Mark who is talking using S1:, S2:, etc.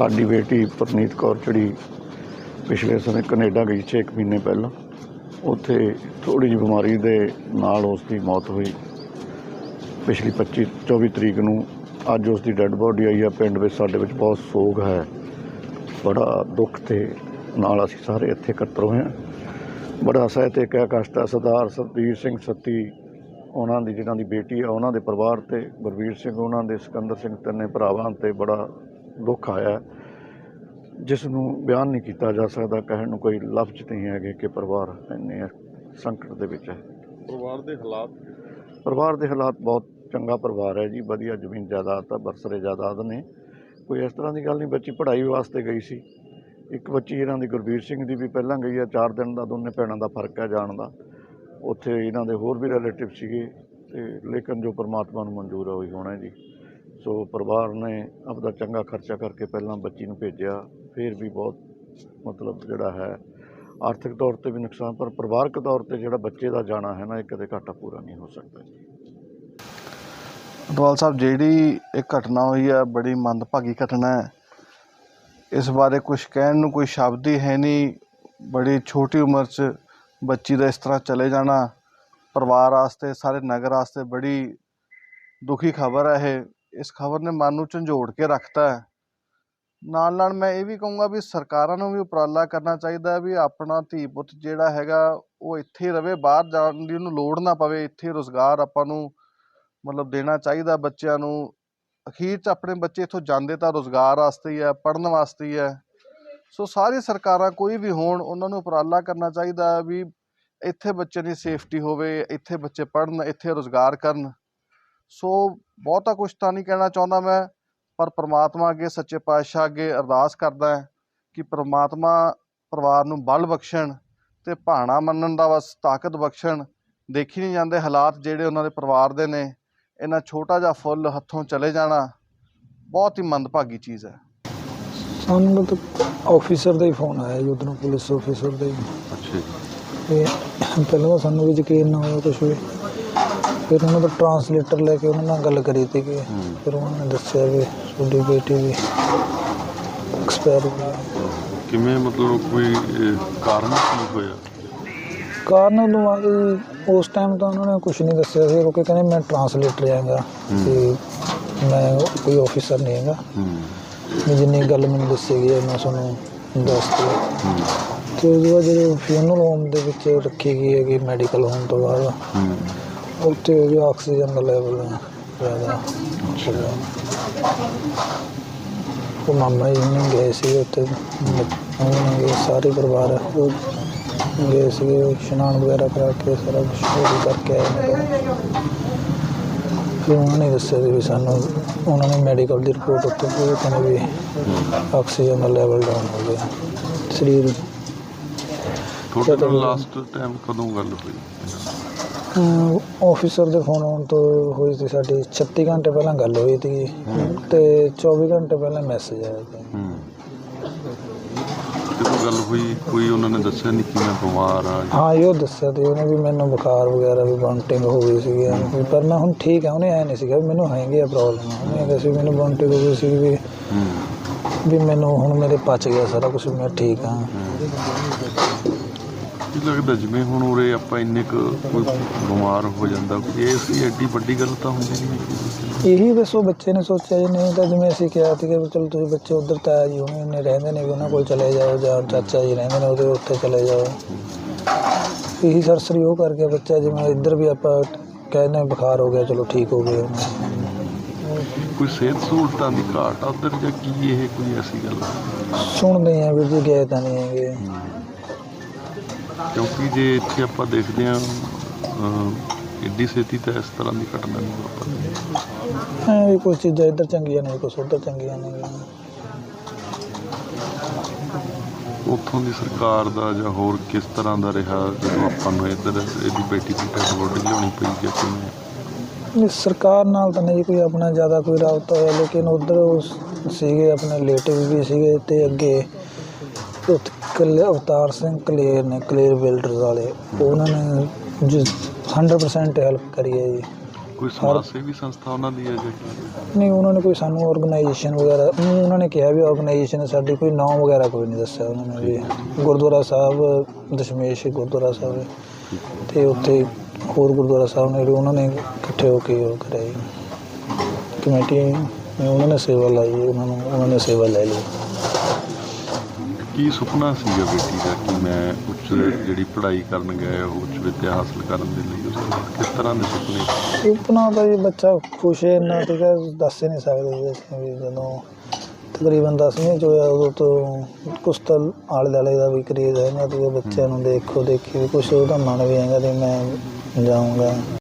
S1: ਸਾਡੀ ਬੇਟੀ ਪਰਨੀਤ ਕੌਰ ਜਿਹੜੀ ਪਿਛਲੇ ਸਮੇਂ ਕੈਨੇਡਾ ਗਈ ਸੀ ਇੱਕ ਮਹੀਨੇ ਪਹਿਲਾਂ, ਉੱਥੇ ਥੋੜੀ ਜਿਹੀ ਬਿਮਾਰੀ ਦੇ ਨਾਲ ਉਸ ਦੀ ਮੌਤ ਹੋਈ। ਪਿਛਲੀ 25 24 ਤਰੀਕ ਨੂੰ ਅੱਜ ਉਸ ਦੀ ਡੈੱਡ ਬੋਡੀ ਆਈ ਆ, ਪਿੰਡ ਵਿੱਚ ਸਾਡੇ ਵਿੱਚ ਬਹੁਤ ਸੋਗ ਹੈ। ਬੜਾ ਦੁੱਖ ਤੇ ਨਾਲ ਅਸੀਂ ਸਾਰੇ ਇੱਥੇ ਇਕੱਤਰ ਹੋਏ ਹਾਂ। ਬੜਾ ਸਾਹਿਤਕ ਹੈ, ਕਸ਼ਟ ਸਰਦਾਰ ਸਰਬੀਰ ਸਿੰਘ ਸੱਤੀ, ਉਹਨਾਂ ਦੀ ਜਿਹਨਾਂ ਦੀ ਬੇਟੀ ਆ, ਉਹਨਾਂ ਦੇ ਪਰਿਵਾਰ ਤੇ, ਗੁਰਵੀਰ ਸਿੰਘ, ਉਹਨਾਂ ਦੇ ਸਿਕੰਦਰ ਸਿੰਘ ਤਿੰਨੇ ਭਰਾਵਾਂ ਤੇ ਬੜਾ ਦੁੱਖ ਆਇਆ ਜਿਸ ਨੂੰ ਬਿਆਨ ਨਹੀਂ ਕੀਤਾ ਜਾ ਸਕਦਾ ਕਹਿਣ ਨੂੰ ਕੋਈ ਲਫ਼ਜ਼ ਨਹੀਂ ਹੈਗੇ ਕਿ ਪਰਿਵਾਰ ਇੰਨੇ ਸੰਕਟ ਦੇ ਵਿੱਚ ਹੈ।
S2: ਪਰਿਵਾਰ ਦੇ ਹਾਲਾਤ?
S1: ਪਰਿਵਾਰ ਦੇ ਹਾਲਾਤ ਬਹੁਤ ਚੰਗਾ ਪਰਿਵਾਰ ਹੈ ਜੀ ਵਧੀਆ ਜ਼ਮੀਨ ਜਾਇਦਾਦ ਆ ਬਰਸਰੇ ਜਾਇਦਾਦ ਨੇ। ਕੋਈ ਇਸ ਤਰ੍ਹਾਂ ਦੀ ਗੱਲ ਨਹੀਂ ਬੱਚੀ ਪੜ੍ਹਾਈ ਵਾਸਤੇ ਗਈ ਸੀ। ਇੱਕ ਬੱਚੀ ਇਹਨਾਂ ਦੀ ਗੁਰਬੀਰ ਸਿੰਘ ਦੀ ਵੀ ਪਹਿਲਾਂ ਗਈ ਹੈ 4 ਦਿਨ ਦਾ ਦੋਨੇ ਭੈਣਾਂ ਦਾ ਫ਼ਰਕ ਹੈ ਜਾਣ ਦਾ। ਉੱਥੇ ਇਹਨਾਂ ਦੇ ਹੋਰ ਵੀ ਰਿਲੇਟਿਵ ਸੀਗੇ ਤੇ ਲੇਕਿਨ ਜੋ ਪਰਮਾਤਮਾ ਨੂੰ ਮਨਜ਼ੂਰ ਹੈ ਉਹੀ ਹੋਣਾ ਜੀ। ਸੋ ਪਰਿਵਾਰ ਨੇ ਆਪਦਾ ਚੰਗਾ ਖਰਚਾ ਕਰਕੇ ਪਹਿਲਾਂ ਬੱਚੀ ਨੂੰ ਭੇਜਿਆ, ਫਿਰ ਵੀ ਬਹੁਤ ਮਤਲਬ ਜਿਹੜਾ ਹੈ, ਆਰਥਿਕ ਤੌਰ ਤੇ ਵੀ ਨੁਕਸਾਨ, ਪਰ ਪਰਿਵਾਰਕ ਤੌਰ ਤੇ ਜਿਹੜਾ ਬੱਚੇ ਦਾ ਜਾਣਾ ਹੈ ਨਾ, ਇਹ ਕਦੇ ਘਾਟਾ ਪੂਰਾ ਨਹੀਂ ਹੋ ਸਕਦਾ ਜੀ।
S3: ਅਟਵਾਲ ਸਾਹਿਬ, ਜਿਹੜੀ ਇਹ ਘਟਨਾ ਹੋਈ ਹੈ, ਬੜੀ ਮੰਦਭਾਗੀ ਘਟਨਾ ਹੈ। ਇਸ ਬਾਰੇ ਕੁਝ ਕਹਿਣ ਨੂੰ ਕੋਈ ਸ਼ਬਦ ਹੀ ਹੈ ਨਹੀਂ। ਬੜੀ ਛੋਟੀ ਉਮਰ 'ਚ ਬੱਚੀ ਦਾ ਇਸ ਤਰ੍ਹਾਂ ਚਲੇ ਜਾਣਾ, ਪਰਿਵਾਰ ਵਾਸਤੇ, ਸਾਰੇ ਨਗਰ ਵਾਸਤੇ ਬੜੀ ਦੁਖੀ ਖਬਰ ਹੈ ਇਹ। ਇਸ ਖਬਰ ਨੇ ਮਨ ਨੂੰ ਝੰਜੋੜ ਕੇ ਰੱਖਤਾ ਹੈ। ਨਾਲ ਨਾਲ ਮੈਂ ਇਹ ਵੀ ਕਹੂੰਗਾ ਵੀ ਸਰਕਾਰਾਂ ਨੂੰ ਵੀ ਉਪਰਾਲਾ ਕਰਨਾ ਚਾਹੀਦਾ ਵੀ ਆਪਣਾ ਧੀ ਪੁੱਤ ਜਿਹੜਾ ਹੈਗਾ ਉਹ ਇੱਥੇ ਹੀ ਰਵੇ, ਬਾਹਰ ਜਾਣ ਦੀ ਉਹਨੂੰ ਲੋੜ ਨਾ ਪਵੇ, ਇੱਥੇ ਰੁਜ਼ਗਾਰ ਆਪਾਂ ਨੂੰ ਮਤਲਬ ਦੇਣਾ ਚਾਹੀਦਾ ਬੱਚਿਆਂ ਨੂੰ। ਅਖੀਰ 'ਚ ਆਪਣੇ ਬੱਚੇ ਇੱਥੋਂ ਜਾਂਦੇ ਤਾਂ ਰੁਜ਼ਗਾਰ ਵਾਸਤੇ ਹੀ ਹੈ, ਪੜ੍ਹਨ ਵਾਸਤੇ ਹੀ ਹੈ। ਸੋ ਸਾਰੀ ਸਰਕਾਰਾਂ ਕੋਈ ਵੀ ਹੋਣ, ਉਹਨਾਂ ਨੂੰ ਉਪਰਾਲਾ ਕਰਨਾ ਚਾਹੀਦਾ ਵੀ ਇੱਥੇ ਬੱਚੇ ਦੀ ਸੇਫਟੀ ਹੋਵੇ, ਇੱਥੇ ਬੱਚੇ ਪੜ੍ਹਨ, ਇੱਥੇ ਰੁਜ਼ਗਾਰ ਕਰਨ। ਸੋ ਬਹੁਤਾ ਕੁਝ ਤਾਂ ਨਹੀਂ ਕਹਿਣਾ ਚਾਹੁੰਦਾ ਮੈਂ ਪਰ ਪ੍ਰਮਾਤਮਾ ਅੱਗੇ ਸੱਚੇ ਪਾਤਸ਼ਾਹ ਅੱਗੇ ਅਰਦਾਸ ਕਰਦਾ ਕਿ ਪ੍ਰਮਾਤਮਾ ਪਰਿਵਾਰ ਨੂੰ ਬਲ ਬਖਸ਼ਣ ਤੇ ਭਾਣਾ ਮੰਨਣ ਦਾ ਬਸ ਤਾਕਤ ਬਖਸ਼ਣ। ਦੇਖੀ ਨਹੀਂ ਜਾਂਦੇ ਹਾਲਾਤ ਜਿਹੜੇ ਉਹਨਾਂ ਦੇ ਪਰਿਵਾਰ ਦੇ ਨੇ ਇਹਨਾਂ ਛੋਟਾ ਜਿਹਾ ਫੁੱਲ ਹੱਥੋਂ ਚਲੇ ਜਾਣਾ ਬਹੁਤ ਹੀ ਮੰਦਭਾਗੀ ਚੀਜ਼ ਹੈ।
S4: ਸਾਨੂੰ ਤਾਂ ਆਫੀਸਰ ਦਾ ਹੀ ਫੋਨ ਆਇਆ ਜੀ ਉਧਰੋਂ ਪੁਲਿਸ ਆਫੀਸਰ ਦਾ ਹੀ।
S2: ਅੱਛਾ ਜੀ।
S4: ਤੇ ਪਹਿਲਾਂ ਤਾਂ ਸਾਨੂੰ ਵੀ ਯਕੀਨ ਨਾ ਹੋਇਆ ਕੁਛ ਵੀ। ਫਿਰ ਉਹਨਾਂ ਦਾ ਟਰਾਂਸਲੇਟਰ ਲੈ ਕੇ ਉਹਨਾਂ ਨਾਲ ਗੱਲ ਕਰੀ ਤੀ ਕਿ ਫਿਰ ਉਹਨਾਂ ਨੇ ਦੱਸਿਆ ਵੀ ਤੁਹਾਡੀ ਬੇਟੀ ਵੀ ਐਕਸਪਾਇਰ ਹੋ ਗਈ
S2: ਕਿਵੇਂ ਮਤਲਬ ਕੋਈ ਕਾਰਨ ਕੀ ਹੋਇਆ?
S4: ਕਾਰਨ ਨੂੰ ਉਸ ਟਾਈਮ ਤਾਂ ਉਹਨਾਂ ਨੇ ਕੁਝ ਨਹੀਂ ਦੱਸਿਆ ਸੀ ਕਿਉਂਕਿ ਕਹਿੰਦੇ ਮੈਂ ਟਰਾਂਸਲੇਟਰ ਹੈਗਾ ਤੇ ਮੈਂ ਕੋਈ ਆਫੀਸਰ ਨਹੀਂ ਹੈਗਾ।
S2: ਹੂੰ।
S4: ਵੀ ਜਿੰਨੀ ਗੱਲ ਮੈਨੂੰ ਦੱਸੀ ਗਈ ਹੈ ਮੈਂ ਤੁਹਾਨੂੰ ਦੱਸਤੀ ਤੇ ਉਹਦੇ ਬਾਅਦ ਜਦੋਂ ਫਿਊਨਲ ਹੋਮ ਦੇ ਵਿੱਚ ਰੱਖੀ ਗਈ ਹੈਗੀ ਮੈਡੀਕਲ ਹੋਮ ਤੋਂ ਬਾਅਦ।
S2: ਹੂੰ।
S4: ਉੱਥੇ ਉਹਦੀ ਆਕਸੀਜਨ ਦਾ ਲੈਵਲ ਜ਼ਿਆਦਾ ਸੀਗਾ। ਉਹ ਮਾਮਾ ਜੀ ਨੇ ਗਏ ਸੀ ਉੱਥੇ। ਉਹਨਾਂ ਗਏ ਸਾਰੇ ਪਰਿਵਾਰ ਉਹ ਗਏ ਸੀ ਇਸ਼ਨਾਨ ਵਗੈਰਾ ਕਰਾ ਕੇ ਸਾਰਾ ਕੁਛ ਉਹ ਕਰਕੇ ਆਏ ਨੇ। ਫਿਰ ਉਹਨਾਂ ਨੇ ਦੱਸਿਆ ਸੀ ਵੀ ਸਾਨੂੰ ਉਹਨਾਂ ਨੇ ਮੈਡੀਕਲ ਦੀ ਰਿਪੋਰਟ ਉੱਤੇ ਕੋਈ ਕਹਿੰਦੇ ਵੀ ਆਕਸੀਜਨ ਦਾ ਲੈਵਲ ਡਾਊਨ ਹੋ ਗਿਆ। ਸਰੀਰ
S2: ਨਾਲ ਲਾਸਟ ਟਾਈਮ ਕਦੋਂ ਗੱਲ ਹੋਈ?
S4: ਆਫੀਸਰ ਦੇ ਫੋਨ ਆਉਣ ਤੋਂ ਹੋਈ ਸੀ ਸਾਡੀ 36 ਘੰਟੇ ਪਹਿਲਾਂ ਗੱਲ ਹੋਈ ਸੀ। ਤੇ 24 ਘੰਟੇ ਪਹਿਲਾਂ ਮੈਸੇਜ ਆਇਆ ਸੀ।
S2: ਹੂੰ। ਜਦੋਂ ਗੱਲ ਹੋਈ ਕੋਈ ਉਹਨਾਂ ਨੇ ਦੱਸਿਆ ਨਹੀਂ ਕਿ ਮੈਂ ਬਿਮਾਰ ਆ ਜਾਂ-
S4: ਹਾਂ ਇਹ ਦੱਸਿਆ ਤੇ ਉਹਨੇ ਵੀ ਮੈਨੂੰ ਬੁਖਾਰ ਵਗੈਰਾ ਵੀ ਵੋਮਟਿੰਗ ਹੋ ਗਈ ਸੀਗੀ। ਵੀ ਪਰ ਮੈਂ ਹੁਣ ਠੀਕ ਹਾਂ ਉਹਨੇ ਐ ਨਹੀਂ ਸੀਗਾ ਵੀ ਮੈਨੂੰ ਹੈਗੀ ਆ ਪ੍ਰੋਬਲਮ ਉਹਨੇ ਕਿਹਾ ਸੀ ਮੈਨੂੰ ਵੋਮਟਿੰਗ ਹੋ ਗਈ ਸੀ ਵੀ ਵੀ ਮੈਨੂੰ ਹੁਣ ਮੇਰੇ ਪਚ ਗਿਆ ਸਾਰਾ ਕੁਝ ਮੈਂ ਠੀਕ ਹਾਂ।
S2: ਕੀ ਲੱਗਦਾ ਜਿਵੇਂ ਹੁਣ ਉਰੇ ਆਪਾਂ ਇੰਨੇ ਕੁ ਕੋਈ ਬਿਮਾਰ ਹੋ ਜਾਂਦਾ ਕੋਈ ਇਹ ਸੀ ਐਡੀ ਵੱਡੀ ਗੱਲ ਤਾਂ ਹੁੰਦੀ ਨਹੀਂ।
S4: ਇਹੀ ਦੱਸੋ ਬੱਚੇ ਨੇ ਸੋਚਿਆ ਜੀ ਨਹੀਂ ਤਾਂ ਜਿਵੇਂ ਅਸੀਂ ਕਿਹਾ ਸੀ ਕਿ ਵੀ ਚਲੋ ਤੁਸੀਂ ਬੱਚੇ ਉਧਰ ਤਾਇਆ ਜੀ ਹੋਣੇ ਨੇ ਰਹਿੰਦੇ ਨੇ ਵੀ ਉਹਨਾਂ ਕੋਲ ਚਲੇ ਜਾਓ ਜਾਂ ਚਾਚਾ ਜੀ ਰਹਿੰਦੇ ਨੇ ਉਹਦੇ ਉੱਥੇ ਚਲੇ ਜਾਓ ਇਹੀ ਸਰਸਰੀ ਉਹ ਕਰ ਗਿਆ ਬੱਚਾ ਜਿਵੇਂ ਇੱਧਰ ਵੀ ਆਪਾਂ ਕਹਿੰਦੇ ਬੁਖਾਰ ਹੋ ਗਿਆ ਚਲੋ ਠੀਕ ਹੋ ਗਿਆ
S2: ਕੋਈ ਸਿਹਤ ਸਹੂਲਤਾਂ ਦੀ ਘਾਟ ਆ ਉੱਧਰ ਜਾਂ ਕੀ ਇਹ ਕੋਈ ਐਸੀ ਗੱਲ?
S4: ਸੁਣਦੇ ਆ ਵੀ ਜੀ ਗਏ ਤਾਂ ਨਹੀਂ ਹੈਗੇ
S2: ਕਿਉਂਕਿ ਜੇ ਇੱਥੇ ਆਪਾਂ ਦੇਖਦੇ ਹਾਂ ਏਡੀ ਛੇਤੀ ਤਾਂ ਇਸ ਤਰ੍ਹਾਂ ਦੀ ਘਟਨਾ ਨਹੀਂ ਵਾਪਰਦੀ
S4: ਐ ਵੀ ਕੁਝ ਚੀਜ਼ਾਂ ਇੱਧਰ ਚੰਗੀਆਂ ਨੇ ਕੁਝ ਉੱਧਰ ਚੰਗੀਆਂ ਨੇ।
S2: ਉੱਥੋਂ ਦੀ ਸਰਕਾਰ ਦਾ ਜਾਂ ਹੋਰ ਕਿਸ ਤਰ੍ਹਾਂ ਦਾ ਰਿਹਾ ਜਦੋਂ ਆਪਾਂ ਨੂੰ ਇੱਧਰ ਇਹਦੀ ਬੇਟੀ ਦੀ ਡੈਡ ਬੋਡੀ ਲਿਆਉਣੀ ਪਈ ਜਾਂ ਕਿਵੇਂ?
S4: ਨਹੀਂ, ਸਰਕਾਰ ਨਾਲ ਤਾਂ ਨਹੀਂ ਕੋਈ ਆਪਣਾ ਜ਼ਿਆਦਾ ਕੋਈ ਰਾਬਤਾ ਹੋਇਆ ਲੇਕਿਨ ਉਧਰ ਸੀਗੇ ਆਪਣੇ ਰਿਲੇਟਿਵ ਵੀ ਸੀਗੇ ਤੇ ਅੱਗੇ ਉੱਥੇ ਕਲੇ ਅਵਤਾਰ ਸਿੰਘ ਕਲੇਰ ਨੇ ਕਲੇਰ ਬਿਲਡਰਸ ਵਾਲੇ ਉਹਨਾਂ ਨੇ ਜਿਸ 100% ਹੈਲਪ ਕਰੀ ਹੈ ਜੀ।
S2: ਕੋਈ ਸਮਾਜ ਸੇਵੀ ਸੰਸਥਾ ਉਹਨਾਂ ਦੀ ਹੈ ਜੀ
S4: ਨਹੀਂ ਉਹਨਾਂ ਨੇ ਕੋਈ ਸਾਨੂੰ ਆਰਗੇਨਾਈਜੇਸ਼ਨ ਵਗੈਰਾ ਉਹਨਾਂ ਨੇ ਕਿਹਾ ਵੀ ਆਰਗੇਨਾਈਜੇਸ਼ਨ ਸਾਡੀ ਕੋਈ ਨਾਮ ਵਗੈਰਾ ਕੋਈ ਨਹੀਂ ਦੱਸਿਆ ਉਹਨਾਂ ਨੇ ਵੀ। ਗੁਰਦੁਆਰਾ ਸਾਹਿਬ ਦਸ਼ਮੇਸ਼ ਗੁਰਦੁਆਰਾ ਸਾਹਿਬ ਤੇ ਉੱਥੇ ਹੋਰ ਗੁਰਦੁਆਰਾ ਸਾਹਿਬ ਨੇ ਜਿਹੜੇ ਉਹਨਾਂ ਨੇ ਇਕੱਠੇ ਹੋ ਕੇ ਉਹ ਕਰਿਆ ਜੀ। ਕਮੇਟੀ ਨੇ ਉਹਨਾਂ ਨੇ ਸੇਵਾ ਲਾਈ ਜੀ, ਉਹਨਾਂ ਨੂੰ ਉਹਨਾਂ ਨੇ ਸੇਵਾ ਲੈ ਲਈ।
S2: ਕੀ ਸੁਪਨਾ ਸੀਗਾ ਬੇਟੀ ਦਾ ਕਿ ਮੈਂ ਉੱਚ ਜਿਹੜੀ ਪੜ੍ਹਾਈ ਕਰਨ ਗਏ ਉਹ ਉੱਚ ਵਿੱਦਿਆ ਹਾਸਲ ਕਰਨ ਦੇ ਲਈ ਉਸ ਕਿਸ ਤਰ੍ਹਾਂ ਦੇ ਸੁਪਨੇ?
S4: ਸੁਪਨਾ ਤਾਂ ਜੀ ਬੱਚਾ ਖੁਸ਼ ਹੈ, ਇੰਨਾ ਠੀਕ ਹੈ, ਦੱਸ ਹੀ ਨਹੀਂ ਸਕਦੇ ਜੀ ਵੀ ਜਦੋਂ ਤਕਰੀਬਨ ਦਸਵੀਂ ਚ ਹੋਇਆ ਉਦੋਂ ਤੋਂ ਕੁਛ ਤਾਂ ਆਲੇ ਦੁਆਲੇ ਦਾ ਵੀ ਕਰੇਜ਼ ਹੈਗਾ ਤੇ ਬੱਚਿਆਂ ਨੂੰ ਦੇਖੋ ਦੇਖੀ ਵੀ ਕੁਛ ਉਹਦਾ ਮਨ ਵੀ ਹੈਗਾ ਤੇ ਮੈਂ ਜਾਊਂਗਾ।